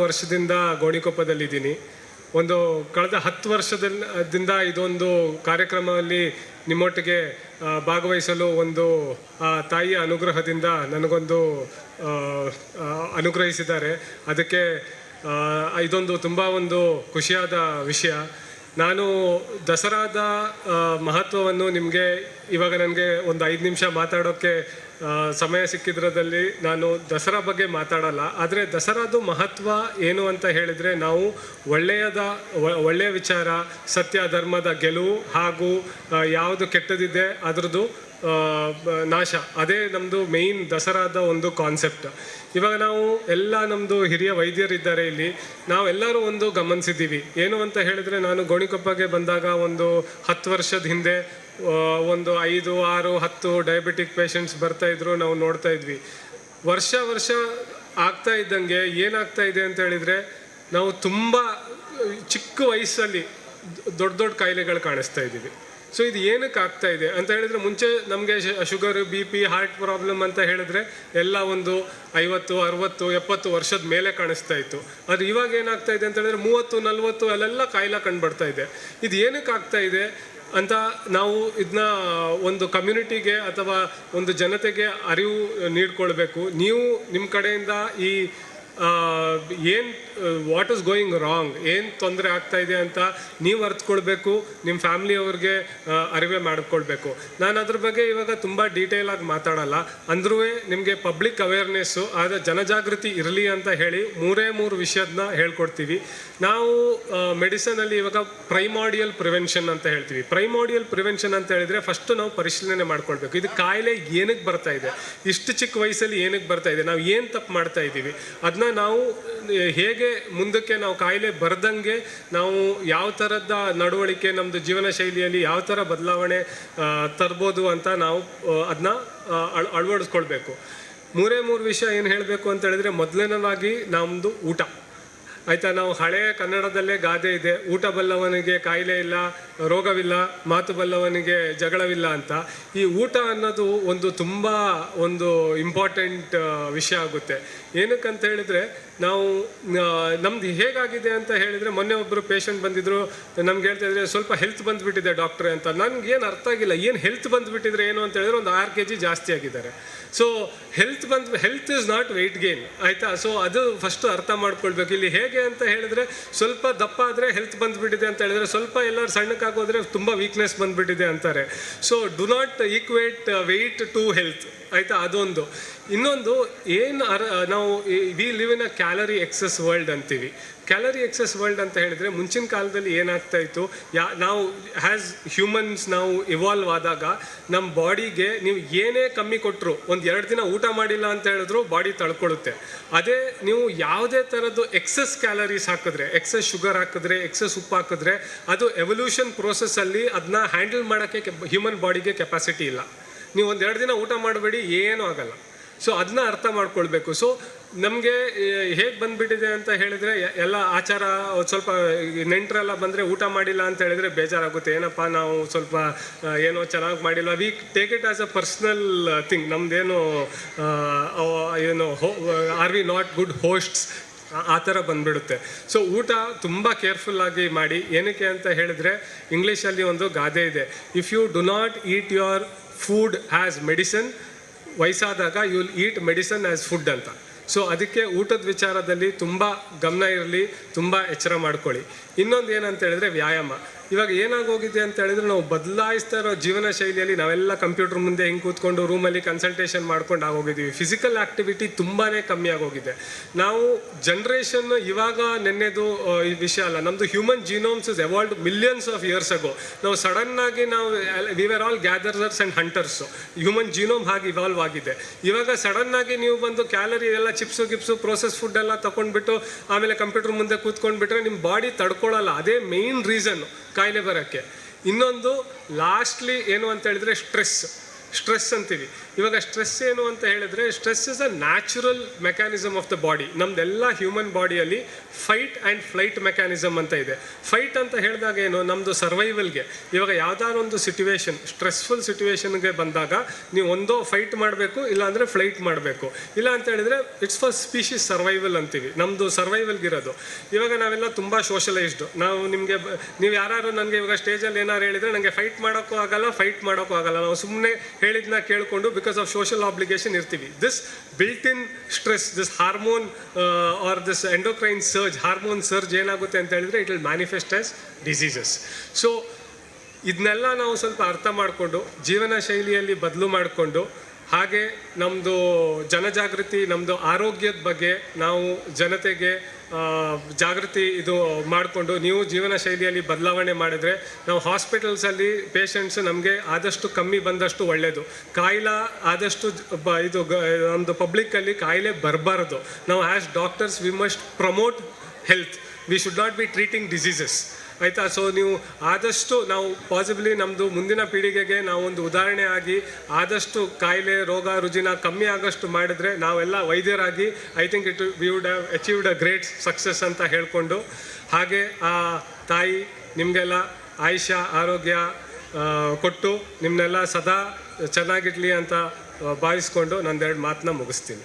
ವರ್ಷದಿಂದ ಗೋಣಿಕೊಪ್ಪದಲ್ಲಿದ್ದೀನಿ. ಒಂದು ಕಳೆದ ಹತ್ತು ವರ್ಷದಿಂದ ಇದೊಂದು ಕಾರ್ಯಕ್ರಮದಲ್ಲಿ ನಿಮ್ಮೊಟ್ಟಿಗೆ ಭಾಗವಹಿಸಲು ಒಂದು ತಾಯಿಯ ಅನುಗ್ರಹದಿಂದ ನನಗೊಂದು ಅನುಗ್ರಹಿಸಿದ್ದಾರೆ. ಅದಕ್ಕೆ ಇದೊಂದು ತುಂಬ ಒಂದು ಖುಷಿಯಾದ ವಿಷಯ. ನಾನು ದಸರಾದ ಮಹತ್ವವನ್ನು ನಿಮಗೆ ಇವಾಗ ನನಗೆ ಒಂದು ಐದು ನಿಮಿಷ ಮಾತಾಡೋಕ್ಕೆ ಸಮಯ ಸಿಕ್ಕಿದ್ರದಲ್ಲಿ ನಾನು ದಸರಾ ಬಗ್ಗೆ ಮಾತಾಡಲ್ಲ. ಆದರೆ ದಸರಾದು ಮಹತ್ವ ಏನು ಅಂತ ಹೇಳಿದರೆ ನಾವು ಒಳ್ಳೆಯದ ಒಳ್ಳೆಯ ವಿಚಾರ, ಸತ್ಯ, ಧರ್ಮದ ಗೆಲುವು ಹಾಗೂ ಯಾವುದು ಕೆಟ್ಟದಿದೆ ಅದರದ್ದು ನಾಶ. ಅದೇ ನಮ್ಮದು ಮೇಯ್ನ್ ದಸರಾದ ಒಂದು ಕಾನ್ಸೆಪ್ಟ್ ಇವಾಗ ನಾವು ಎಲ್ಲ ನಮ್ಮದು ಹಿರಿಯ ವೈದ್ಯರಿದ್ದಾರೆ ಇಲ್ಲಿ. ನಾವೆಲ್ಲರೂ ಒಂದು ಗಮನಿಸಿದ್ದೀವಿ. ಏನು ಅಂತ ಹೇಳಿದ್ರೆ ನಾನು ಗೋಣಿಕೊಪ್ಪಗೆ ಬಂದಾಗ ಒಂದು ಹತ್ತು ವರ್ಷದ ಹಿಂದೆ ಒಂದು ಐದು, ಆರು, ಹತ್ತು ಡಯಾಬಿಟಿಕ್ ಪೇಷಂಟ್ಸ್ ಬರ್ತಾ ಇದ್ರು, ನಾವು ನೋಡ್ತಾ ಇದ್ವಿ. ವರ್ಷ ವರ್ಷ ಆಗ್ತಾ ಇದ್ದಂಗೆ ಏನಾಗ್ತಾ ಇದೆ ಅಂತ ಹೇಳಿದರೆ, ನಾವು ತುಂಬ ಚಿಕ್ಕ ವಯಸ್ಸಲ್ಲಿ ದೊಡ್ಡ ದೊಡ್ಡ ಕಾಯಿಲೆಗಳು ಕಾಣಿಸ್ತಾ ಇದ್ದೀವಿ. ಸೊ ಇದು ಏನಕ್ಕೆ ಆಗ್ತಾ ಇದೆ ಅಂತ ಹೇಳಿದ್ರೆ ಮುಂಚೆ ನಮಗೆ sugar, B P heart problem ಅಂತ ಹೇಳಿದ್ರೆ ಎಲ್ಲ ಒಂದು ಐವತ್ತು, ಅರವತ್ತು, ಎಪ್ಪತ್ತು ವರ್ಷದ ಮೇಲೆ ಕಾಣಿಸ್ತಾ ಇತ್ತು. ಅದು ಇವಾಗ ಏನಾಗ್ತಾ ಇದೆ ಅಂತ ಹೇಳಿದ್ರೆ ಮೂವತ್ತು, ನಲ್ವತ್ತು ಅಲ್ಲೆಲ್ಲ ಕಾಯಿಲೆ ಕಂಡುಬರ್ತಾ ಇದೆ. ಇದು ಏನಕ್ಕೆ ಆಗ್ತಾ ಇದೆ ಅಂತ ನಾವು ಇದನ್ನ ಒಂದು ಕಮ್ಯುನಿಟಿಗೆ ಅಥವಾ ಒಂದು ಜನತೆಗೆ ಅರಿವು ನೀಡ್ಕೊಳ್ಬೇಕು. ನೀವು ನಿಮ್ಮ ಕಡೆಯಿಂದ ಈ ಏನು ವಾಟ್ ಇಸ್ ಗೋಯಿಂಗ್ ರಾಂಗ್ ಏನು ತೊಂದರೆ ಆಗ್ತಾ ಇದೆ ಅಂತ ನೀವು ಅರ್ತ್ಕೊಳ್ಬೇಕು ನಿಮ್ಮ ಫ್ಯಾಮ್ಲಿಯವ್ರಿಗೆ ಅರಿವೆ ಮಾಡಿಕೊಳ್ಬೇಕು. ನಾನು ಅದ್ರ ಬಗ್ಗೆ ಇವಾಗ ತುಂಬ ಡೀಟೇಲ್ ಆಗಿ ಮಾತಾಡಲ್ಲ. ಅಂದ್ರೂ ನಿಮಗೆ ಪಬ್ಲಿಕ್ ಅವೇರ್ನೆಸ್ಸು ಆದ ಜನಜಾಗೃತಿ ಇರಲಿ ಅಂತ ಹೇಳಿ ಮೂರೇ ಮೂರು ವಿಷಯದನ್ನ ಹೇಳ್ಕೊಡ್ತೀವಿ. ನಾವು ಮೆಡಿಸನಲ್ಲಿ ಇವಾಗ ಪ್ರೈಮಾಡಿಯಲ್ ಪ್ರಿವೆನ್ಷನ್ ಅಂತ ಹೇಳ್ತೀವಿ. ಪ್ರೈಮಾಡಿಯಲ್ ಪ್ರಿವೆನ್ಷನ್ ಅಂತ ಹೇಳಿದ್ರೆ ಫಸ್ಟ್ ನಾವು ಪರಿಶೀಲನೆ ಮಾಡ್ಕೊಳ್ಬೇಕು. ಇದು ಕಾಯಿಲೆ ಏನಕ್ಕೆ ಬರ್ತಾ ಇದೆ? ಇಷ್ಟು ಚಿಕ್ಕ ವಯಸ್ಸಲ್ಲಿ ಏನಕ್ಕೆ ಬರ್ತಾ ಇದೆ? ನಾವು ಏನು ತಪ್ಪು ಮಾಡ್ತಾ ಇದ್ದೀವಿ ಅದನ್ನ ನಾವು ಹೇಗೆ ಮುಂದಕ್ಕೆ ನಾವು ಕಾಯಿಲೆ ಬರದಂಗೆ ನಾವು ಯಾವ ಥರದ ನಡವಳಿಕೆ ನಮ್ಮದು ಜೀವನ ಶೈಲಿಯಲ್ಲಿ ಯಾವ ಥರ ಬದಲಾವಣೆ ತರ್ಬೋದು ಅಂತ ನಾವು ಅದನ್ನ ಅಳವಡಿಸ್ಕೊಳ್ಬೇಕು. ಮೂರೇ ಮೂರು ವಿಷಯ ಏನು ಹೇಳಬೇಕು ಅಂತ ಹೇಳಿದ್ರೆ ಮೊದಲನೇದಾಗಿ ನಮ್ಮದು ಊಟ. ಆಯ್ತಾ, ನಾವು ಹಳೆಯ ಕನ್ನಡದಲ್ಲೇ ಗಾದೆ ಇದೆ. ಊಟ ಬಲ್ಲವನಿಗೆ ಕಾಯಿಲೆ ಇಲ್ಲ, ರೋಗವಿಲ್ಲ, ಮಾತು ಬಲ್ಲವನಿಗೆ ಜಗಳವಿಲ್ಲ ಅಂತ. ಈ ಊಟ ಅನ್ನೋದು ಒಂದು ತುಂಬ ಒಂದು ಇಂಪಾರ್ಟೆಂಟ್ ವಿಷಯ ಆಗುತ್ತೆ. ಏನಕ್ಕಂತ ಹೇಳಿದ್ರೆ ನಾವು ನಮ್ದು ಹೇಗಾಗಿದೆ ಅಂತ ಹೇಳಿದ್ರೆ ಮೊನ್ನೆ ಒಬ್ಬರು ಪೇಷಂಟ್ ಬಂದಿದ್ರು, ನಮ್ಗೆ ಹೇಳ್ತಾ ಇದ್ರೆ ಸ್ವಲ್ಪ ಹೆಲ್ತ್ ಬಂದ್ಬಿಟ್ಟಿದೆ ಡಾಕ್ಟ್ರೆ ಅಂತ. ನನ್ಗೆ ಏನು ಅರ್ಥ ಆಗಿಲ್ಲ, ಏನು ಹೆಲ್ತ್ ಬಂದ್ಬಿಟ್ಟಿದ್ರೆ ಏನು ಅಂತ ಹೇಳಿದ್ರೆ ಒಂದು ಆರು ಕೆ ಜಿ ಜಾಸ್ತಿ ಆಗಿದ್ದಾರೆ. ಸೊ ಹೆಲ್ತ್ ಬಂದ್ health is not weight gain ಆಯಿತಾ? ಸೊ ಅದು ಫಸ್ಟ್ ಅರ್ಥ ಮಾಡ್ಕೊಳ್ಬೇಕು. ಇಲ್ಲಿ ಹೇಗೆ ಅಂತ ಹೇಳಿದ್ರೆ ಸ್ವಲ್ಪ ದಪ್ಪ ಆದರೆ ಹೆಲ್ತ್ ಬಂದ್ಬಿಟ್ಟಿದೆ ಅಂತ ಹೇಳಿದ್ರೆ ಸ್ವಲ್ಪ ಎಲ್ಲರೂ ಸಣ್ಣಕ್ಕಾಗೋದ್ರೆ ತುಂಬ ವೀಕ್ನೆಸ್ ಬಂದ್ಬಿಟ್ಟಿದೆ ಅಂತಾರೆ. So do not equate weight to health ಆಯಿತಾ? ಅದೊಂದು. ಇನ್ನೊಂದು, ಏನು ಅರ್, ನಾವು we live in a calorie excess world ಅಂತೀವಿ. ಕ್ಯಾಲರಿ ಎಕ್ಸಸ್ ವರ್ಲ್ಡ್ ಅಂತ ಹೇಳಿದ್ರೆ ಮುಂಚಿನ ಕಾಲದಲ್ಲಿ ಏನಾಗ್ತಾ ಇತ್ತು? ಯಾ, ನಾವು ಹ್ಯಾಸ್ ಹ್ಯೂಮನ್ಸ್ ನಾವು ಇವಾಲ್ವ್ ಆದಾಗ ನಮ್ಮ ಬಾಡಿಗೆ ನೀವು ಏನೇ ಕಮ್ಮಿ ಕೊಟ್ಟರು ಒಂದು ಎರಡು ದಿನ ಊಟ ಮಾಡಿಲ್ಲ ಅಂತ ಹೇಳಿದ್ರು ಬಾಡಿ ತಳ್ಕೊಳ್ಳುತ್ತೆ ಅದೇ ನೀವು ಯಾವುದೇ ಥರದ್ದು ಎಕ್ಸಸ್ ಕ್ಯಾಲರೀಸ್ ಹಾಕಿದ್ರೆ ಎಕ್ಸಸ್ ಶುಗರ್ ಹಾಕಿದ್ರೆ ಎಕ್ಸಸ್ ಉಪ್ಪು ಹಾಕಿದ್ರೆ ಅದು ಎವಲ್ಯೂಷನ್ ಪ್ರೋಸೆಸ್ಸಲ್ಲಿ ಅದನ್ನ ಹ್ಯಾಂಡಲ್ ಮಾಡೋಕ್ಕೆ ಹ್ಯೂಮನ್ ಬಾಡಿಗೆ ಕೆಪಾಸಿಟಿ ಇಲ್ಲ. ನೀವು ಒಂದು ಎರಡು ದಿನ ಊಟ ಮಾಡಬೇಡಿ, ಏನೂ ಆಗಲ್ಲ. ಸೊ ಅದನ್ನ ಅರ್ಥ ಮಾಡ್ಕೊಳ್ಬೇಕು. ಸೊ ನಮಗೆ ಹೇಗೆ ಬಂದ್ಬಿಟ್ಟಿದೆ ಅಂತ ಹೇಳಿದ್ರೆ ಎಲ್ಲ ಆಚಾರ ಸ್ವಲ್ಪ ನೆಂಟರೆಲ್ಲ ಬಂದರೆ ಊಟ ಮಾಡಿಲ್ಲ ಅಂತ ಹೇಳಿದ್ರೆ ಬೇಜಾರಾಗುತ್ತೆ. ಏನಪ್ಪ ನಾವು ಸ್ವಲ್ಪ ಏನೋ ಚೆನ್ನಾಗಿ ಮಾಡಿಲ್ಲ we take it as a personal thing ಹೋ ಏನು are we not good hosts ಆ ಥರ ಬಂದ್ಬಿಡುತ್ತೆ. ಸೊ ಊಟ ತುಂಬ ಕೇರ್ಫುಲ್ ಆಗಿ ಮಾಡಿ. ಏನಕ್ಕೆ ಅಂತ ಹೇಳಿದ್ರೆ ಇಂಗ್ಲೀಷಲ್ಲಿ ಒಂದು ಗಾದೆ ಇದೆ. If you do not eat your food as medicine ವಯಸ್ಸಾದಾಗ you will eat medicine as food ಅಂತ. ಸೊ ಅದಕ್ಕೆ ಊಟದ ವಿಚಾರದಲ್ಲಿ ತುಂಬ ಗಮನ ಇರಲಿ, ತುಂಬ ಎಚ್ಚರ ಮಾಡ್ಕೊಳ್ಳಿ. ಇನ್ನೊಂದು ಏನಂತ ಹೇಳಿದ್ರೆ ವ್ಯಾಯಾಮ. ಇವಾಗ ಏನಾಗೋಗಿದೆ ಅಂತ ಹೇಳಿದ್ರೆ ನಾವು ಬದಲಾಯಿಸ್ತಾ ಇರೋ ಜೀವನ ಶೈಲಿಯಲ್ಲಿ ನಾವೆಲ್ಲ ಕಂಪ್ಯೂಟರ್ ಮುಂದೆ ಹಿಂಗೆ ಕೂತ್ಕೊಂಡು ರೂಮಲ್ಲಿ ಕನ್ಸಲ್ಟೇಷನ್ ಮಾಡ್ಕೊಂಡು ಆಗೋಗಿದ್ದೀವಿ ಫಿಸಿಕಲ್ ಆಕ್ಟಿವಿಟಿ ತುಂಬಾ ಕಮ್ಮಿ ಆಗೋಗಿದೆ ನಾವು ಜನ್ರೇಷನ್ ಇವಾಗ ನೆನ್ನೆದು ಈ ವಿಷಯ ಅಲ್ಲ. ನಮ್ಮದು human genomes is evolved millions of years ago ನಾವು ಸಡನ್ ಆಗಿ ನಾವು we are all gatherers and hunters human genome ಹಾಗೆ ಇವಾಲ್ವ್ ಆಗಿದೆ. ಇವಾಗ ಸಡನ್ ಆಗಿ ನೀವು ಬಂದು ಕ್ಯಾಲರಿ ಎಲ್ಲ ಚಿಪ್ಸು ಗಿಪ್ಸು ಪ್ರೋಸೆಸ್ ಫುಡ್ ಎಲ್ಲ ತೊಗೊಂಡ್ಬಿಟ್ಟು ಆಮೇಲೆ ಕಂಪ್ಯೂಟರ್ ಮುಂದೆ ಕೂತ್ಕೊಂಡ್ಬಿಟ್ರೆ ನಿಮ್ಮ ಬಾಡಿ ತಡ್ಕೊಳ್ಳಲ್ಲ ಅದೇ ಮೇನ್ ರೀಸನ್ ಕಾಯಿಲೆ ಬರೋಕ್ಕೆ. ಇನ್ನೊಂದು ಲಾಸ್ಟ್ಲಿ ಏನು ಅಂತ ಹೇಳಿದ್ರೆ ಸ್ಟ್ರೆಸ್ ಸ್ಟ್ರೆಸ್ ಅಂತೀವಿ. ಇವಾಗ ಸ್ಟ್ರೆಸ್ ಏನು ಅಂತ ಹೇಳಿದ್ರೆ, stress is a natural mechanism of the body. ನಮ್ದೆಲ್ಲ ಹ್ಯೂಮನ್ ಬಾಡಿಯಲ್ಲಿ ಫೈಟ್ ಆ್ಯಂಡ್ ಫ್ಲೈಟ್ ಮೆಕ್ಯಾನಿಸಮ್ ಅಂತ ಇದೆ. ಫೈಟ್ ಅಂತ ಹೇಳಿದಾಗ ಏನು? ನಮ್ಮದು ಸರ್ವೈವಲ್ಗೆ ಇವಾಗ ಯಾವ್ದಾದ್ರು ಒಂದು ಸಿಟುವೇಶನ್ ಸ್ಟ್ರೆಸ್ಫುಲ್ ಸಿಟುವೇಶನ್ಗೆ ಬಂದಾಗ ನೀವು ಒಂದೋ ಫೈಟ್ ಮಾಡಬೇಕು, ಇಲ್ಲಾಂದರೆ ಫ್ಲೈಟ್ ಮಾಡಬೇಕು. ಇಲ್ಲ ಅಂತ ಹೇಳಿದ್ರೆ, ಇಟ್ಸ್ ಫಾರ್ ಸ್ಪೀಶೀಸ್ ಸರ್ವೈವಲ್ ಅಂತೀವಿ. ನಮ್ಮದು ಸರ್ವೈವಲ್ಗಿರೋದು ಇವಾಗ ನಾವೆಲ್ಲ ತುಂಬ ಸೋಷಲೈಸ್ಡು. ನಾವು ನಿಮಗೆ ನೀವು ಯಾರು ನನಗೆ ಇವಾಗ ಸ್ಟೇಜಲ್ಲಿ ಏನಾರು ಹೇಳಿದರೆ ನನಗೆ ಫೈಟ್ ಮಾಡೋಕ್ಕೂ ಆಗಲ್ಲ, ಫೈಟ್ ಮಾಡೋಕ್ಕೂ ಆಗಲ್ಲ. ನಾವು ಸುಮ್ಮನೆ ಹೇಳಿದ್ನ ಕೇಳಿಕೊಂಡು ಬಿಕಾಸ್ ಆಫ್ ಸೋಷಲ್ ಆಬ್ಲಿಗೇಷನ್ ಇರ್ತೀವಿ. This built in stress this hormone or this endocrine surge hormone surge ಏನಾಗುತ್ತೆ ಅಂತ ಹೇಳಿದ್ರೆ it will manifest as diseases so ಇದನ್ನೆಲ್ಲ ನಾವು ಸ್ವಲ್ಪ ಅರ್ಥ ಮಾಡಿಕೊಂಡು, ಜೀವನ ಶೈಲಿಯಲ್ಲಿ ಬದಲು ಮಾಡಿಕೊಂಡು ಹಾಗೆ ನಮ್ಮದು ಜನಜಾಗೃತಿ ನಮ್ಮದು ಆರೋಗ್ಯದ ಬಗ್ಗೆ ನಾವು ಜನತೆಗೆ ಜಾಗೃತಿ ಇದು ಮಾಡಿಕೊಂಡು ನೀವು ಜೀವನ ಶೈಲಿಯಲ್ಲಿ ಬದಲಾವಣೆ ಮಾಡಿದರೆ ನಾವು ಹಾಸ್ಪಿಟಲ್ಸಲ್ಲಿ ಪೇಷಂಟ್ಸ್ ನಮಗೆ ಆದಷ್ಟು ಕಮ್ಮಿ ಬಂದಷ್ಟು ಒಳ್ಳೆಯದು ಕಾಯಿಲೆ ಆದಷ್ಟು ಬ, ಇದು ನಮ್ಮದು ಪಬ್ಲಿಕ್ಕಲ್ಲಿ ಕಾಯಿಲೆ ಬರಬಾರ್ದು. ನಾವು as doctors we must promote health. We should not be treating diseases. ಆಯಿತಾ? ಸೊ ನೀವು ಆದಷ್ಟು ನಾವು ಪಾಸಿಬ್ಲಿ ನಮ್ಮದು ಮುಂದಿನ ಪೀಳಿಗೆಗೆ ನಾವು ಒಂದು ಉದಾಹರಣೆ ಆಗಿ ಆದಷ್ಟು ಕಾಯಿಲೆ, ರೋಗ, ರುಜಿನ ಕಮ್ಮಿ ಆಗೋಷ್ಟು ಮಾಡಿದ್ರೆ ನಾವೆಲ್ಲ ವೈದ್ಯರಾಗಿ I think it we would have achieved a great success ಅಂತ ಹೇಳಿಕೊಂಡು, ಹಾಗೆ ಆ ತಾಯಿ ನಿಮಗೆಲ್ಲ ಆಯುಷ್ಯ, ಆರೋಗ್ಯ ಕೊಟ್ಟು ನಿಮ್ಮನ್ನೆಲ್ಲ ಸದಾ ಚೆನ್ನಾಗಿರಲಿ ಅಂತ ಭಾವಿಸ್ಕೊಂಡು ನಂದೆರಡು ಮಾತನ್ನ ಮುಗಿಸ್ತೀನಿ.